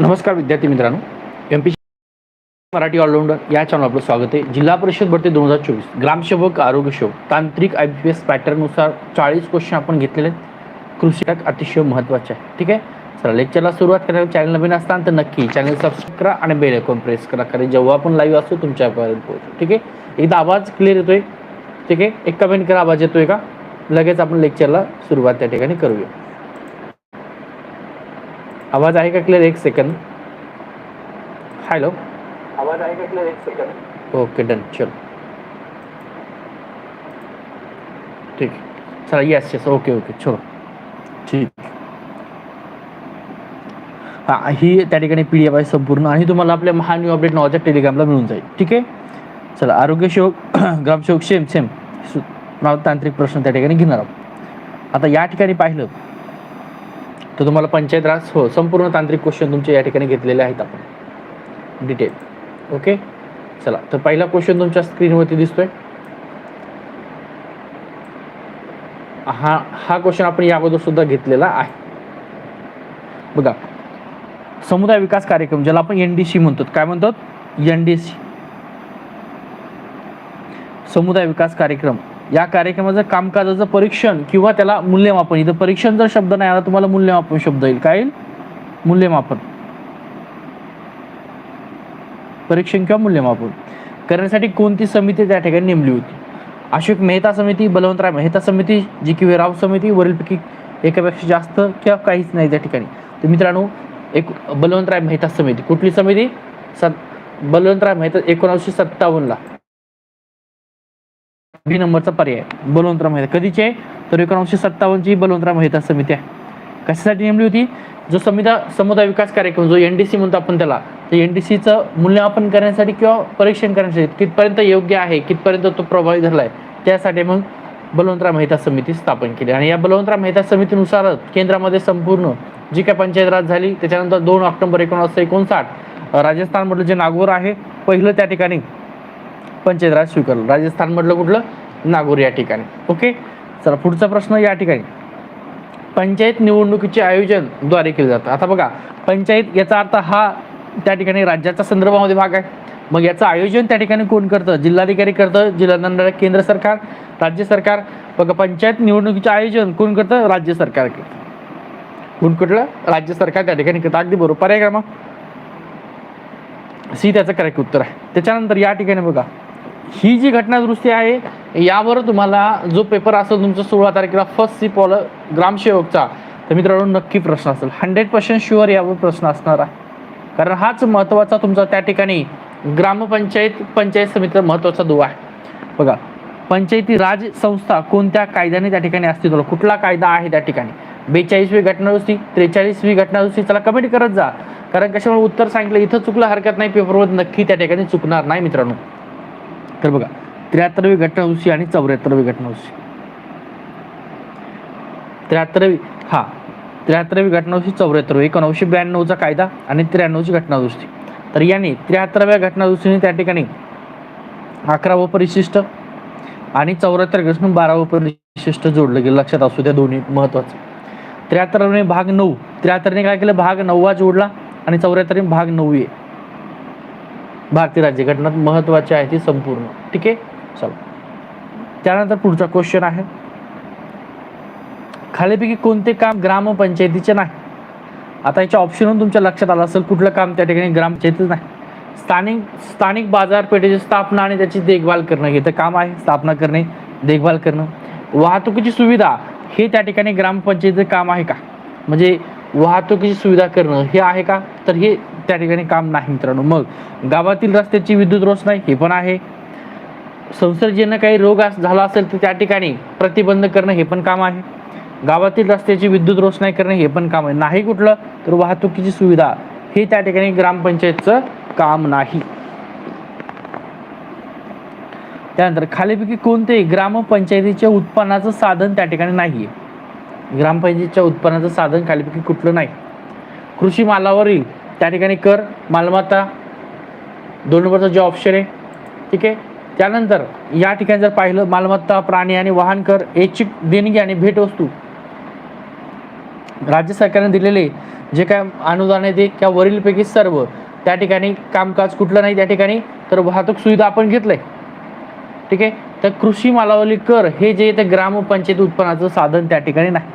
नमस्कार विद्यार्थी मित्रांनो. एम पी मराठी ऑलराऊंडर या चॅनल आपलं स्वागत आहे. जिल्हा परिषद भरती दोन हजार चोवीस ग्रामसेवक आरोग्यसेवक तांत्रिक आय पी एस पॅटर्ननुसार चाळीस क्वेश्चन आपण घेतलेले आहेत. कृषी घटक अतिशय महत्त्वाचे आहे. ठीक आहे? चला लेक्चरला सुरुवात करायला चॅनल नवीन असताना तर नक्की चॅनल सबस्क्राईब करा आणि बेल आयकॉन प्रेस करा. कारण जेव्हा आपण लाईव्ह असतो तुमच्यापर्यंत पोहोचू ठीक आहे? एकदा आवाज क्लिअर येतोय. ठीक आहे? एक कमेंट करा आवाज येतोय का? लगेच आपण लेक्चरला सुरुवात त्या ठिकाणी करूया. आवाज आहे का क्लिअर एक सेकंद हॅलो आवाज आहे का क्लिअर एक सेकंद ओके डन चलो ठीक. चला येस येस ओके ओके चलो ठीक. हा ही त्या ठिकाणी पी डी एफ आहे संपूर्ण आणि तुम्हाला आपल्या महान न्यू अपडेट नावाच्या टेलिग्रामला मिळून जाईल. ठीक आहे? चला आरोग्य सेवक ग्रामसेवक सेम सेम नाव तांत्रिक प्रश्न त्या ठिकाणी घेणार आहोत. आता या ठिकाणी पाहिलं तर तुम्हाला पंचायत राज हो संपूर्ण तांत्रिक क्वेश्चन तुमचे या ठिकाणी घेतलेले आहेत आपण. डिटेल ओके चला तर पहिला क्वेश्चन तुमच्या स्क्रीनवरती दिसतोय. हा हा क्वेश्चन आपण याबद्दल सुद्धा घेतलेला आहे. बघा समुदाय विकास कार्यक्रम ज्याला आपण एनडीसी म्हणतो काय म्हणतात एनडीसी समुदाय विकास कार्यक्रम. या कार्यक्रमाचं कामकाजाचं परीक्षण किंवा त्याला मूल्यमापन. इथं परीक्षण जर शब्द नाही आला तुम्हाला मूल्यमापन शब्द येईल. काय येईल? मूल्यमापन. परीक्षण किंवा मूल्यमापन. करण्यासाठी कोणती समिती त्या ठिकाणी नेमली होती? अशोक मेहता समिती बलवंतराय मेहता समिती जी की राव समिती वरीलपैकी एकापेक्षा जास्त किंवा काहीच नाही त्या ठिकाणी. तर मित्रांनो एक बलवंतराय मेहता समिती. कुठली समिती? सत बलवंतराय मेहता एकोणावीसशे सत्तावन्नला. बी नंबरचा पर्याय बलवंतराव मेहता. कधीची आहे? तर एकोणीसशे सत्तावन्नची बलवंतराव मेहता समिती आहे. कशासाठी नेमली होती? जो समिता समुदाय विकास कार्यक्रम जो एन डी सी म्हणतो आपण त्याला तर एन डी सीचं मूल्यमापन करण्यासाठी किंवा परीक्षण करण्यासाठी कितपर्यंत योग्य आहे कितपर्यंत तो प्रभावी धरला आहे त्यासाठी मग बलवंतराव मेहता समिती स्थापन केली. आणि या बलवंतराव मेहता समितीनुसारच केंद्रामध्ये संपूर्ण जी काय पंचायत राज झाली त्याच्यानंतर दोन ऑक्टोबर एकोणीसशे एकोणसाठ राजस्थानमधलं जे नागोर आहे पहिलं त्या ठिकाणी पंचायत राज स्वीकारलं. राजस्थानमधलं कुठलं? नागोर या ठिकाणी. ओके चला पुढचा प्रश्न या ठिकाणी. पंचायत निवडणुकीचे आयोजनद्वारे केले जातं. आता बघा पंचायत याचा अर्थ हा त्या ठिकाणी राज्याच्या संदर्भामध्ये भाग आहे. मग याचं आयोजन त्या ठिकाणी कोण करतं? जिल्हाधिकारी करतं जिल्हा केंद्र सरकार राज्य सरकार? बघा पंचायत निवडणुकीचे आयोजन कोण करतं? राज्य सरकार करतं. कोण कुठलं? राज्य सरकार त्या ठिकाणी करतं. अगदी बरोबर. पर्याय क्रमांक. सी त्याचं करेक्ट उत्तर आहे. त्याच्यानंतर या ठिकाणी बघा. ही जी घटनादुरुस्ती आहे यावर तुम्हाला जो पेपर असेल तुमचा सोळा तारखेला फर्स्ट सी पॉल ग्रामसेवकचा तर मित्रांनो नक्की प्रश्न असेल. हंड्रेड पर्सेंट शुअर यावर प्रश्न असणार आहे. कारण हाच महत्त्वाचा तुमचा त्या ठिकाणी ग्रामपंचायत पंचायत समितीचा महत्त्वाचा दुवा आहे. बघा पंचायती राज संस्था कोणत्या कायद्याने त्या ठिकाणी अस्तित्वाला कुठला कायदा आहे त्या ठिकाणी? बेचाळीसवी घटनादुरुस्ती त्रेचाळीसवी घटनादुरुस्ती त्याला कमेंट करत जा. कारण कशामुळे उत्तर सांगितलं इथं चुकलं हरकत नाही पेपरवर नक्की त्या ठिकाणी चुकणार नाही मित्रांनो. तर बघा त्र्याहत्तरवी घटना आणि चौऱ्याहत्तरवी घटना त्र्याहत्तरवी हा त्र्याहत्तरवी घटना दुरुस्ती चौऱ्याहत्तरवी एकोणीसशे ब्याण्णवचा कायदा आणि त्र्याण्णवची घटना दुरुस्ती तर याने त्र्याहत्तराव्या घटना त्या ठिकाणी अकरावं परिशिष्ट आणि चौऱ्याहत्तर घटना बारावं परिशिष्ट जोडलं गेलं. लक्षात असू द्या दोन्ही महत्वाचं त्र्याहत्तरने भाग नऊ त्र्याहत्तरने काय केलं? भाग नववा जोडला आणि चौऱ्याहत्तरने भाग नऊ आहे भारतीय राज्यघटनात महत्वाची आहे ती संपूर्ण. ठीक आहे? चला. त्यानंतर पुढचा क्वेश्चन आहे. खालीपैकी कोणते काम ग्रामपंचायतीचे नाही? आता याच्या ऑप्शनहून तुमच्या लक्षात आलं असेल कुठलं काम त्या ठिकाणी ग्रामपंचायतीच नाही. स्थानिक स्थानिक बाजारपेठेची स्थापना आणि त्याची देखभाल करणं हे तर काम आहे. स्थापना करणे देखभाल करणं. वाहतुकीची सुविधा हे त्या ठिकाणी ग्रामपंचायतीचं काम आहे का? म्हणजे वाहतुकीची सुविधा करणं हे आहे का? तर हे त्या ठिकाणी काम नाही मित्रांनो. मग गावातील रस्त्याची विद्युत रोषणाई हे पण आहे. संसर्गजन्य काही रोग झाला असेल तर त्या ठिकाणी प्रतिबंध करणं हे पण काम आहे. गावातील रस्त्याची विद्युत रोषणाई करणं हे पण काम आहे. नाही कुठलं तर वाहतुकीची सुविधा हे त्या ठिकाणी ग्रामपंचायतचं काम नाही. त्यानंतर खालीपैकी कोणते ग्रामपंचायतीच्या उत्पन्नाचं साधन त्या ठिकाणी नाही आहे ग्रामपंचायतीच्या उत्पन्नाचं साधन खालीपैकी कुठलं नाही. कृषी मालावरील त्या ठिकाणी कर मालमत्ता दोन नंबरचं जे ऑप्शन आहे. ठीक आहे? त्यानंतर या ठिकाणी जर पाहिलं मालमत्ता प्राणी आणि वाहन कर ऐच्छिक देणगी आणि भेटवस्तू. राज्य सरकारने दिलेले जे काय अनुदान आहे ते किंवा वरीलपैकी सर्व. त्या ठिकाणी कामकाज कुठलं नाही त्या ठिकाणी तर वाहतूक सुविधा आपण घेतलंय. ठीक आहे? तर कृषी मालावली कर हे जे ते ग्रामपंचायत उत्पन्नाचं साधन त्या ठिकाणी नाही.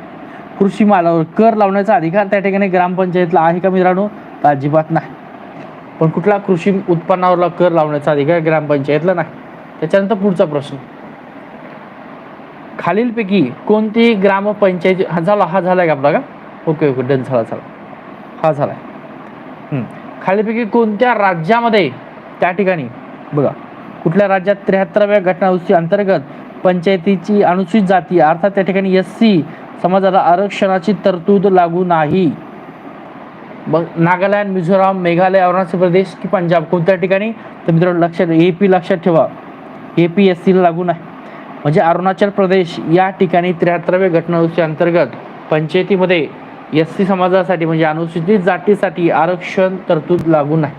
कृषी मालावर कर लावण्याचा अधिकार त्या ठिकाणी ग्रामपंचायतला आहे का मित्रांनो? अजिबात नाही. पण कुठला कृषी उत्पन्नावरला कर लावण्याचा अधिकार ग्रामपंचायतला नाही. त्याच्यानंतर पुढचा प्रश्न. खालीलपैकी कोणती ग्रामपंचायत हा झाला हा झालाय का आपला का? ओके ओके डन झाला झाला. हा झाला आहे खालीलपैकी कोणत्या राज्यामध्ये त्या ठिकाणी बघा कुठल्या राज्यात त्र्याहत्तराव्या घटनादुरुस्ती अंतर्गत पंचायतीची अनुसूचित जाती अर्थात त्या ठिकाणी एस सी समाजाला आरक्षणाची तरतूद लागू नाही? मग नागालँड मिझोराम मेघालय अरुणाचल प्रदेश की पंजाब. कोणत्या ठिकाणी? तर मित्रांनो लक्षात ए पी लक्षात ठेवा. ए पी एस सीला लागू नाही. म्हणजे अरुणाचल प्रदेश या ठिकाणी त्र्याहत्तराव्या घटनादुरुस्ती अंतर्गत पंचायतीमध्ये एस सी समाजासाठी म्हणजे अनुसूचित जातीसाठी आरक्षण तरतूद लागू नाही.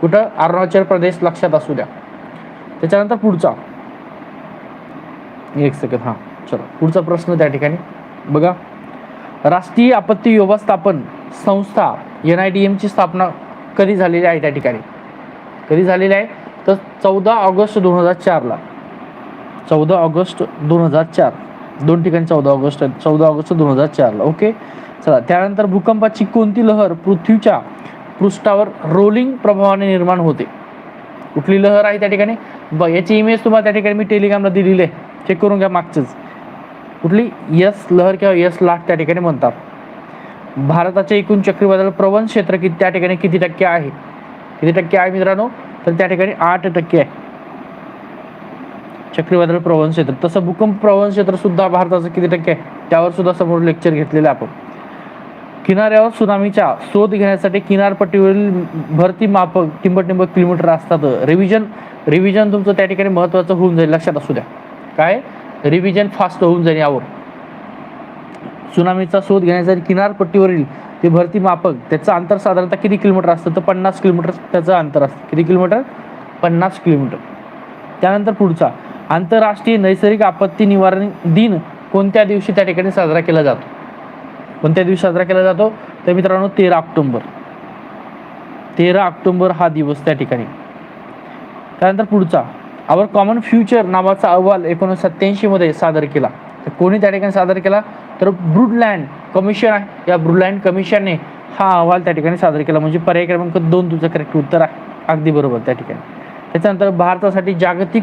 कुठं? अरुणाचल प्रदेश लक्षात असू द्या. त्याच्यानंतर पुढचा. एक सेकंद हां चलो. पुढचा प्रश्न त्या ठिकाणी. बघा. राष्ट्रीय आपत्ती व्यवस्थापन संस्था एन आय डी एमची स्थापना कधी झालेली आहे त्या ठिकाणी? कधी झालेली आहे? तर चौदा ऑगस्ट दोन हजार चारला चौदा ऑगस्ट दोन हजार चार. दोन ठिकाणी चौदा ऑगस्ट चौदा ऑगस्ट दोन हजार चारला ओके? चला त्यानंतर भूकंपाची कोणती लहर पृथ्वीच्या पृष्ठावर रोलिंग प्रभावाने निर्माण होते? कुठली लहर आहे त्या ठिकाणी? ब याची इमेज तुम्हाला त्या ठिकाणी मी टेलिग्रामला दिलेली आहे. चेक करून घ्या मागचंच. कुठली यस लहर किंवा यस लाट त्या ठिकाणी म्हणतात. भारताचे एकूण चक्रीवादळ प्रवण क्षेत्र किती त्या ठिकाणी किती टक्के आहे? किती टक्के आहे मित्रांनो? तर त्या ठिकाणी आठ टक्के आहे. चक्रीवादळ प्रवण क्षेत्र. तसं भूकंप प्रवण क्षेत्र सुद्धा भारताचं किती टक्के आहे? त्यावर सुद्धा समोर लेक्चर घेतलेलं आहे आपण. किनाऱ्यावर सुनामीच्या शोध घेण्यासाठी किनारपट्टीवरील भरती मापक टिंबटिंब किलोमीटर असतात. रिव्हिजन रिव्हिजन तुमचं त्या ठिकाणी महत्त्वाचं होऊन जाईल. लक्षात असू द्या. काय? रिव्हिजन फास्ट होऊन जाईल यावर. सुनामीचा शोध घेण्यासाठी किनारपट्टीवरील ते भरती मापक त्याचं अंतर साधारणतः किती किलोमीटर असतं? तर पन्नास किलोमीटर त्याचं अंतर असतं. किती किलोमीटर? पन्नास किलोमीटर. त्यानंतर पुढचा. आंतरराष्ट्रीय नैसर्गिक आपत्ती निवारण दिन कोणत्या दिवशी त्या ठिकाणी साजरा केला जातो? कोणत्या दिवशी साजरा केला जातो? तर मित्रांनो तेरा ऑक्टोंबर. तेरा ऑक्टोंबर हा दिवस त्या ठिकाणी. त्यानंतर पुढचा. आवर कॉमन फ्युचर नावाचा अहवाल एकोणीसशे सत्याऐंशी मध्ये सादर केला. तर कोणी त्या ठिकाणी सादर केला? तर ब्रुडलँड कमिशन आहे. या ब्रुडलँड कमिशनने हा अहवाल त्या ठिकाणी सादर केला. म्हणजे पर्याय क्रमांक दोन तुझं करेक्ट उत्तर आहे. अगदी बरोबर त्या ठिकाणी. त्याच्यानंतर भारतासाठी जागतिक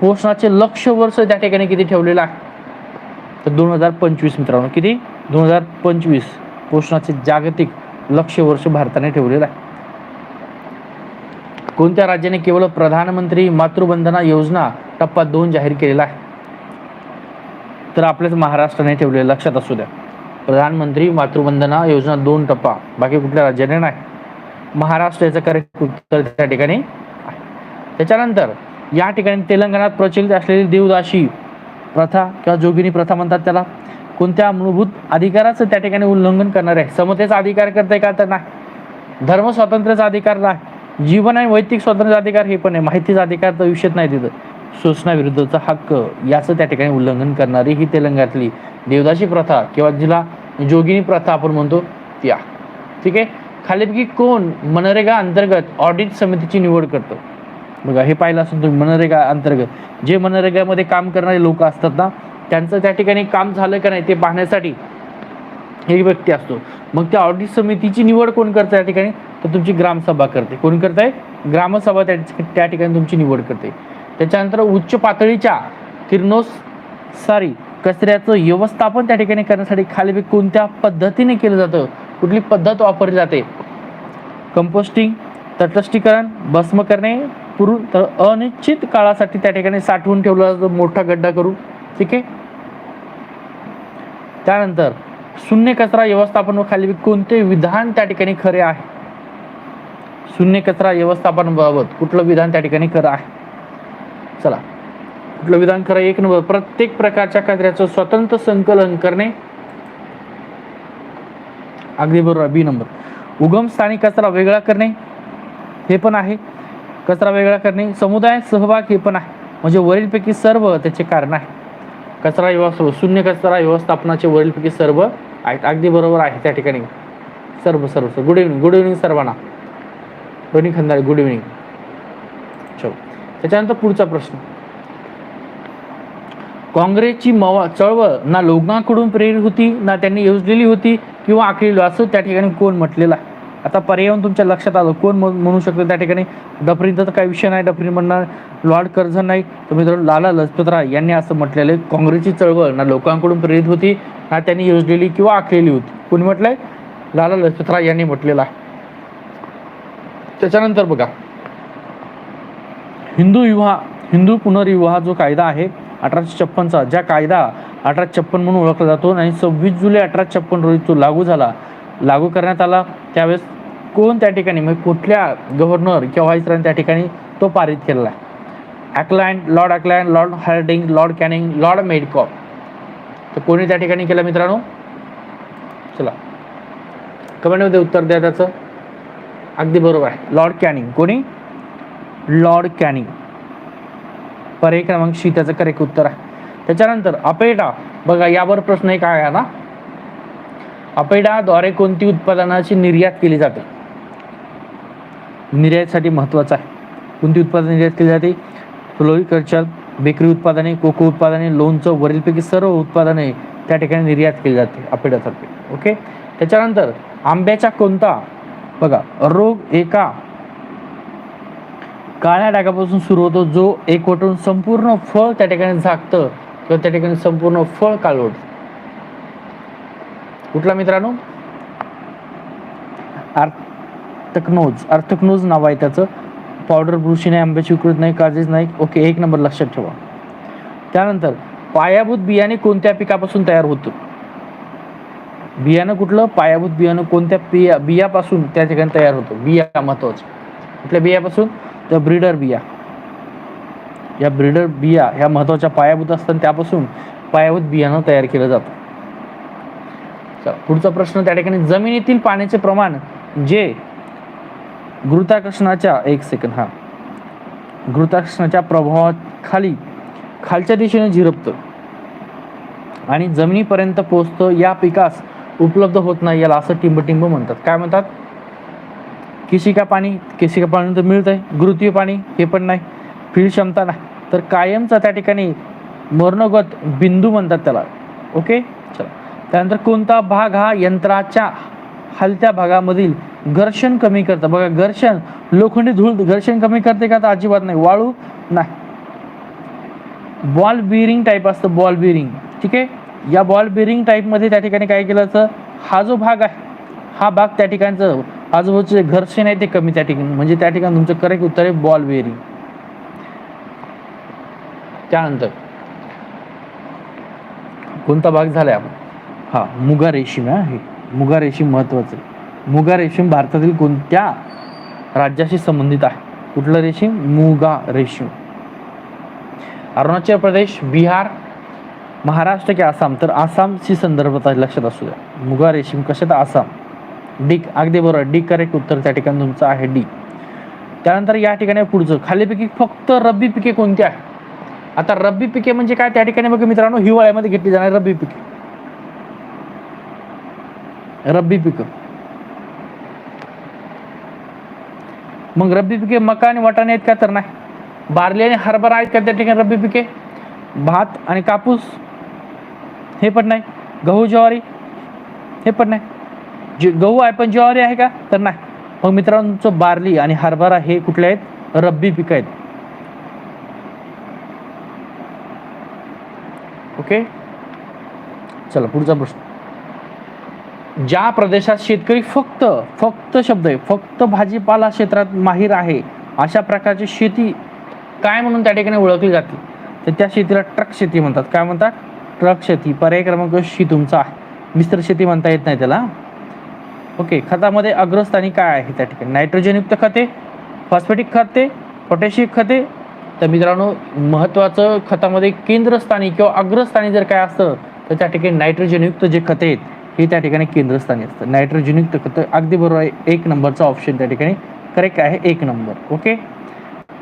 पोषणाचे लक्ष वर्ष त्या ठिकाणी किती ठेवलेलं आहे? तर दोन हजार पंचवीस मित्रांनो किती? दोन हजार पंचवीस पोषणाचे जागतिक लक्ष वर्ष भारताने ठेवलेलं आहे. कोणत्या राज्याने केवळ प्रधानमंत्री मातृवंदना योजना टप्पा दोन जाहीर केलेला आहे? तर आपल्याच महाराष्ट्राने ठेवले लक्षात असू द्या. प्रधानमंत्री मातृवंदना योजना दोन टप्पा. बाकी कुठल्या राज्याने नाही. महाराष्ट्र याचं करेक्ट उत्तर त्या ठिकाणी त्याच्यानंतर या ठिकाणी तेलंगणात प्रचलित असलेली देवदाशी प्रथा किंवा जोगिनी प्रथा म्हणतात त्याला. कोणत्या मूलभूत अधिकाराचं त्या ठिकाणी उल्लंघन करणार? आहे समतेचा अधिकार करते का तर नाही. धर्म स्वातंत्र्याचा अधिकार नाही. जीवन आणि वैयक्तिक स्वातंत्र्याचा अधिकार हे पण आहे. माहितीचा अधिकार तर विषयच नाही तिथं. शोषणाविरुद्धचा हक्क याचं त्या ठिकाणी उल्लंघन करणारी ही तेलंगणातली देवदासी प्रथा किंवा जिला जोगिनी प्रथा आपण म्हणतो त्या. ठीक आहे? खालीपैकी कोण मनरेगा अंतर्गत ऑडिट समितीची निवड करतो? बघा हे पाहिलं असून तुम्ही मनरेगा अंतर्गत. जे मनरेगामध्ये काम करणारे लोक असतात ना त्यांचं त्या ठिकाणी काम झालं का नाही ते पाहण्यासाठी एक व्यक्ती असतो. मग त्या ऑडिट समितीची निवड कोण करतं त्या ठिकाणी? तर तुमची ग्रामसभा करते. कोण करते ग्रामसभा त्या त्या ठिकाणी तुमची निवड करते. त्याच्यानंतर उच्च पातळीच्या किरणोत्सारी कचऱ्याचं व्यवस्थापन त्या ठिकाणी करण्यासाठी खाली कोणत्या पद्धतीने केलं जातं? कुठली पद्धत वापरली जाते? कंपोस्टिंग तटस्थीकरण भस्म करणे पुरून तर अनिश्चित काळासाठी त्या ठिकाणी साठवून ठेवला जातो मोठा गड्डा करून. ठीक आहे? त्यानंतर शून्य कचरा व्यवस्थापन व खाली कोणते विधान त्या ठिकाणी खरे आहे? शून्य कचरा व्यवस्थापनाबाबत कुठलं विधान त्या ठिकाणी खरं आहे? चला. कुठलं विधान खरं एक नंबर. प्रत्येक प्रकारच्या कचऱ्याचं स्वतंत्र संकलन करणे. अगदी बरोबर बी नंबर. उगमस्थानी कचरा वेगळा करणे हे पण आहे. कचरा वेगळा करणे समुदाय सहभाग हे पण आहे. म्हणजे वरीलपैकी सर्व त्याचे कारण आहे. कचरा व्यवस्था शून्य कचरा व्यवस्थापनाचे वरीलपैकी सर्व आहेत. अगदी बरोबर आहे त्या ठिकाणी. सर्व सर्व गुड इव्हनिंग गुड इव्हनिंग सर्वांना. रोनी खंदारे गुड इव्हनिंग चलो. त्याच्यानंतर पुढचा प्रश्न. काँग्रेसची मवा चळवळ ना लोकांकडून प्रेरित होती ना त्यांनी योजलेली होती किंवा आखलेली असं त्या ठिकाणी कोण म्हटलेलं आहे? आता पर्यावरण तुमच्या लक्षात आलं कोण म्हणू शकतं त्या ठिकाणी? डफरींचा तर काही विषय नाही डफरी म्हणणार लॉर्ड कर्झन नाही. तर मित्रांनो लाला लजपतराय यांनी असं म्हटलेलं आहे काँग्रेसची चळवळ ना लोकांकडून प्रेरित होती ना त्यांनी योजलेली किंवा आखलेली होती. कोणी म्हटलंय? लाला लजपतराय यांनी म्हटलेलं आहे. त्याच्यानंतर बघा हिंदू विवाह हिंदू पुनर्विवाह जो कायदा आहे अठराशे छप्पनचा ज्या कायदा अठराशे छप्पन म्हणून ओळखला जातो आणि सव्वीस जुलै अठराशे छप्पन रोजी तो लागू झाला. लागू करण्यात आला. त्यावेळेस कोण त्या ठिकाणी म्हणजे कुठल्या गव्हर्नर किंवा व्हाईसरायने त्या ठिकाणी तो पारित केलेला आहे. Auckland Lord Auckland Lord Hardinge Lord Canning Lord Metcalfe तर कोणी त्या ठिकाणी केलं मित्रांनो? चला. कमेंटमध्ये उत्तर द्या त्याचं. अगदी बरोबर आहे. लॉर्ड कॅनिंग कोणी? Lord Canning. पर्याय क्रमांक शी त्याचं करेक्ट उत्तर आहे. त्याच्यानंतर अपेडा बघा यावर प्रश्न एक आहे ना अपेडाद्वारे कोणती उत्पादनाची निर्यात केली जाते? निर्यातीसाठी महत्त्वाचं आहे. कोणती उत्पादने निर्यात केली जाते? फ्लोरिकल्चर बेकरी उत्पादने कोको उत्पादने लोणचं वरीलपैकी सर्व उत्पादने त्या ठिकाणी निर्यात केली जाते अपेडातर्फे ओके त्याच्यानंतर आंब्याचा कोणता? बघा रोग एका काळ्या डागापासून सुरू होतो जो एकवटून संपूर्ण फळ त्या ठिकाणी झाकतं किंवा त्या ठिकाणी संपूर्ण फळ काळवट कुठला मित्रांनो? अर्थकनोज अर्थकनोज नाव आहे त्याचं. पावडर ब्रुशी नाही आंब्याची विकृत नाही काळजीच नाही. ओके एक नंबर लक्षात ठेवा. त्यानंतर पायाभूत बियाणे कोणत्या पिकापासून तयार होतं? बियाणं कुठलं? पायाभूत बियाणं कोणत्या बिया बियापासून त्या ठिकाणी तयार होतं? बिया महत्वाचं. कुठल्या बियापासून? तर ब्रीडर बिया. या ब्रीडर बिया ह्या महत्त्वाच्या पायाभूत असतात त्यापासून पायाभूत बियाणं तयार केलं जातं. पुढचा प्रश्न त्या ठिकाणी जमिनीतील पाण्याचे प्रमाण जे गुरुत्वाकर्षणाच्या एक सेकंद हा. गुरुत्वाकर्षणाच्या प्रभावाखाली खालच्या दिशेने झिरपतं आणि जमिनीपर्यंत पोचतं या पिकास उपलब्ध होत नाही याला असं टिंबटिंब म्हणतात. काय म्हणतात? केशिका पाणी केशिका पाणी तर मिळतंय. गुरुत्वीय पाणी हे पण नाही. फील्ड क्षमता नाही. तर कायमचा त्या ठिकाणी मरणोगत बिंदू म्हणतात त्याला. ओके? चला. त्यानंतर कोणता भाग हा यंत्राच्या हलत्या भागामधील घर्षण कमी करतं? बघा घर्षण. लोखंडी धूळ घर्षण कमी करते का? तर अजिबात नाही. वाळू? नाही. बॉल बिअरिंग टाईप असतं बॉल बिअरिंग. ठीक आहे? या बॉल बिअरिंग टाईपमध्ये त्या ठिकाणी काय केलं तर हा जो भाग आहे हा भाग त्या ठिकाणचं आजूबाजूचे घर्षण आहे ते कमी त्या ठिकाणी. म्हणजे त्या ठिकाणी तुमचं करेक्ट उत्तर आहे बॉल बिअरिंग त्यानंतर कोणता भाग झालाय आपण? हा मुगा रेशीम आहे मुगा रेशीम महत्वाचं आहे. मुगा रेशीम भारतातील कोणत्या राज्याशी संबंधित आहे? कुठलं रेशीम? मुगा रेशीम. अरुणाचल प्रदेश बिहार महाराष्ट्र की आसाम? तर आसामशी संदर्भात लक्षात असू द्या. मुगा रेशीम कशात? आसाम. डी अगदी बरोबर. डी करेक्ट उत्तर त्या ठिकाणी तुमचं आहे डी. त्यानंतर या ठिकाणी पुढचं. खालीपैकी फक्त रब्बी पिके कोणती आहे आता रब्बी पिके म्हणजे काय? त्या ठिकाणी बघा मित्रांनो हिवाळ्यामध्ये घेतली जाणारी रब्बी पिके. रब्बी पिकं. मग रब्बी पिके मका आणि वाटाणे आहेत का? तर नाही. बार्ली आणि हरभरा आहेत का त्या ठिकाणी रब्बी पिके? भात आणि कापूस? हे पण नाही. गहू ज्वारी? हे पण नाही. जे गहू आहे पण ज्वारी आहे का? तर नाही. मग मित्रांनो बार्ली आणि हरभरा हे कुठले आहेत? रब्बी पिकं आहेत. ओके? चला पुढचा प्रश्न. ज्या प्रदेशात शेतकरी फक्त फक्त शब्द आहे फक्त भाजीपाला क्षेत्रात माहीर आहे अशा प्रकारची शेती काय म्हणून त्या ठिकाणी ओळखली जाते? तर त्या शेतीला ट्रक शेती म्हणतात. काय म्हणतात? ट्रक शेती. पर्याय क्रमांक शी तुमचा आहे. मिस्त्र शेती म्हणता येत नाही त्याला. ओके खतामध्ये अग्रस्थानी काय आहे त्या ठिकाणी? नायट्रोजनयुक्त खते फॉस्फेटिक खते पोटॅशियम खते? तर मित्रांनो महत्त्वाचं खतामध्ये केंद्रस्थानी किंवा अग्रस्थानी जर काय असतं तर त्या ठिकाणी नायट्रोजनयुक्त जे खते आहेत हे त्या ठिकाणी केंद्रस्थानी असतं नायट्रोजनयुक्त खतं अगदी बरोबर आहे एक नंबरचा ऑप्शन त्या ठिकाणी. करेक्ट आहे एक नंबर. ओके?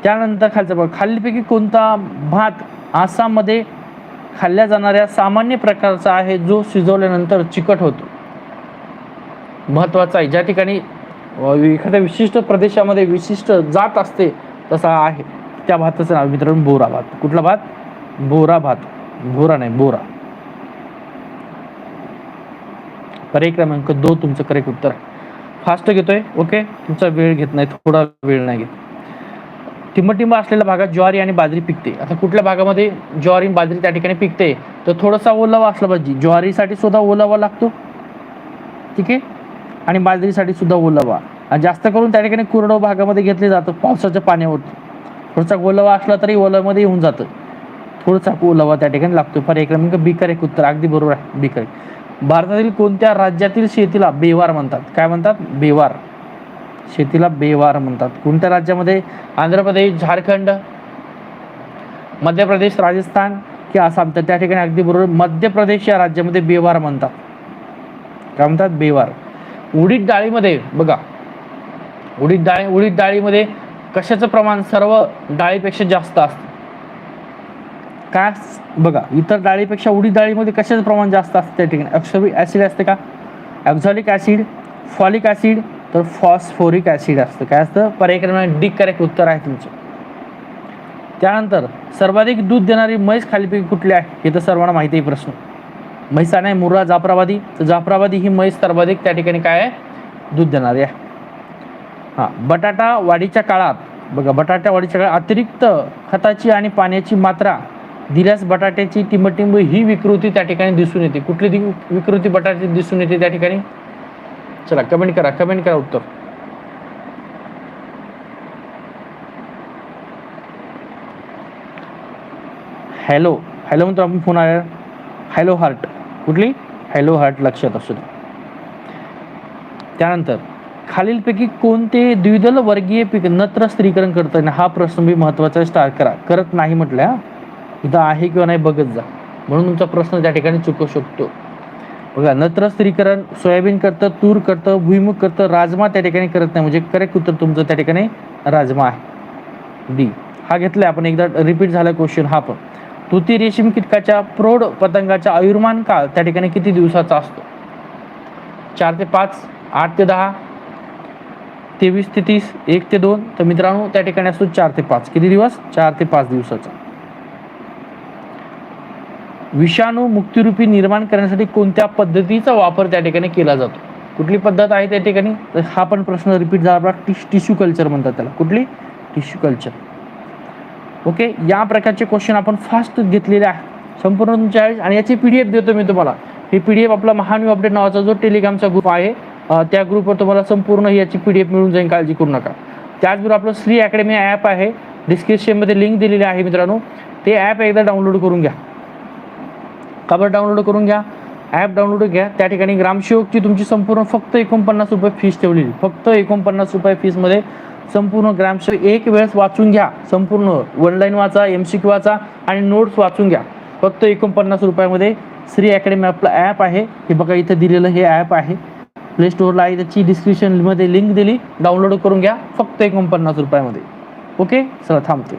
त्यानंतर खालचं बघा खालीपैकी कोणता भात आसाममध्ये खाल्ल्या जाणाऱ्या सामान्य प्रकारचा आहे जो शिजवल्यानंतर चिकट होतो? महत्त्वाचा आहे. ज्या ठिकाणी एखाद्या विशिष्ट प्रदेशामध्ये विशिष्ट जात असते तसा आहे. त्या भाताचं नाव मित्रांनो बोरा भात. कुठला भात? बोरा भात. बोरा नाही बोरा. पर्याय क्रमांक दो तुमचं करेक्ट उत्तर आहे. फास्ट घेतोय ओके तुमचा वेळ घेत नाही थोडा वेळ नाही घेत. टिंबटिंब असलेल्या भागात ज्वारी आणि बाजरी पिकते. आता कुठल्या भागामध्ये ज्वारी बाजरी त्या ठिकाणी पिकते? तर थोडासा ओलावा असला पाहिजे. ज्वारीसाठी सुद्धा ओलावा लागतो. ठीक आहे? आणि बाजरीसाठी सुद्धा ओलावा. आणि जास्त करून त्या ठिकाणी कुरडो भागामध्ये घेतले जातं. पावसाच्या पाण्यावरती. थोडासा ओलावा असला तरी ओलामध्ये येऊन जातं. थोडासा ओलावा त्या ठिकाणी लागतो. पर्याय क्रमांक बिकर एक उत्तर. अगदी बरोबर आहे. बिकर भारतातील कोणत्या राज्यातील शेतीला बेवार म्हणतात? काय म्हणतात? बेवार. शेतीला बेवार म्हणतात. कोणत्या राज्यामध्ये? आंध्र प्रदेश झारखंड मध्य प्रदेश राजस्थान की आसाम? तर त्या ठिकाणी अगदी बरोबर मध्य प्रदेश या राज्यामध्ये बेवार म्हणतात. काय म्हणतात? बेवार. उडीद डाळीमध्ये बघा. उडीद डाळी उडीद डाळीमध्ये कशाचं प्रमाण सर्व डाळीपेक्षा जास्त असतं? काय अस- बघा इतर डाळीपेक्षा उडीद डाळीमध्ये कशाचं प्रमाण जास्त असतं त्या ठिकाणी? ऑक्सॉलिक ॲसिड असते का? ॲक्झॉलिक ॲसिड फॉलिक ॲसिड तर फॉस्फोरिक ॲसिड असतं. काय असतं? पर्याय डी करेक्ट उत्तर आहे तुमचं. त्यानंतर सर्वाधिक दूध देणारी म्हैस खालीपैकी कुठली आहे? हे तर सर्वांना माहिती आहे प्रश्न. म्हैसा नाही मुर्रा जाफराबादी. तर जाफराबादी ही म्हैस सर्वाधिक त्या ठिकाणी काय आहे? दूध देणारी आहे. हां बटाटा वाढीच्या काळात बघा बटाटा वाढीच्या काळात अतिरिक्त खताची आणि पाण्याची मात्रा दिल्यास बटाट्याची टिंबटिंब ही विकृती त्या ठिकाणी दिसून येते. कुठली ती विकृती बटाट्याची दिसून येते त्या ठिकाणी? चला कमेंट करा कमेंट करा उत्तर. हॅलो हॅलो म्हणतो आपण फोन आला. हॅलो हार्ट कुठली? हॅलो हार्ट लक्षात असू दे. त्यानंतर खालीलपैकी कोणते द्विदल वर्गीय पीक नत्र स्त्रीकरण करताना हा प्रश्न मी महत्त्वाचा स्टार करा. करत नाही म्हटल्या इथं आहे किंवा नाही बघत जा. म्हणून तुमचा प्रश्न त्या ठिकाणी चुकू शकतो. बघा नत्र स्त्रीकरण सोयाबीन करतं तूर करतं भुईमुग करतं राजमा त्या ठिकाणी करत नाही. म्हणजे करेक्ट उत्तर तुमचं त्या ठिकाणी राजमा आहे. डी हा घेतलाय आपण. एकदा रिपीट झाला क्वेश्चन हा पण. तुती रेशीम कीटकाच्या प्रौढ पतंगाचा आयुर्मान काळ त्या ठिकाणी किती दिवसाचा असतो? चार ते पाच आठ ते दहा तेवीस ते तीस एक ते दोन. तर मित्रांनो त्या ठिकाणी असतो चार ते पाच. किती दिवस? चार ते पाच दिवसाचा. विषाणू मुक्तिरूपी निर्माण करण्यासाठी कोणत्या पद्धतीचा वापर त्या ठिकाणी केला जातो? कुठली पद्धत आहे त्या ठिकाणी? तर हा पण प्रश्न रिपीट झाला. आपला टिश टिश्यू कल्चर म्हणतात त्याला. कुठली? टिश्यू कल्चर ओके या प्रकारचे क्वेश्चन आपण फास्ट घेतलेले आहे. संपूर्ण तुमच्या वेळेस आणि याची पी डी एफ देतो मी तुम्हाला. ही पी डी एफ आपला महान्यू अपडेट नावाचा जो टेलिग्रामचा ग्रुप आहे त्या ग्रुपवर तुम्हाला संपूर्ण याची पी डी एफ मिळून जाईल. काळजी करू नका. त्याचबरोबर आपलं श्री अकॅडमी ॲप आहे. डिस्क्रिप्शनमध्ये लिंक दिलेली आहे मित्रांनो. ते ॲप एकदा डाउनलोड करून घ्या. खबर डाउनलोड करून घ्या? ॲप डाउनलोड घ्या. त्या ठिकाणी ग्रामसेवकची तुमची संपूर्ण फक्त एकोणपन्नास रुपये फीस ठेवलेली. फक्त एकोणपन्नास रुपये फीसमध्ये संपूर्ण ग्रामसेवक एक वेळेस वाचून घ्या. संपूर्ण ऑनलाईन वाचा एम सी क्यू वाचा आणि नोट्स वाचून घ्या. फक्त एकोणपन्नास रुपयामध्ये श्री अकॅडमी आपलं ॲप आहे. हे बघा इथं दिलेलं हे ॲप आहे. प्ले स्टोअरला आहे. त्याची डिस्क्रिप्शनमध्ये लिंक दिली. डाउनलोड करून घ्या. फक्त एकोणपन्नास रुपयामध्ये. ओके चला थांबते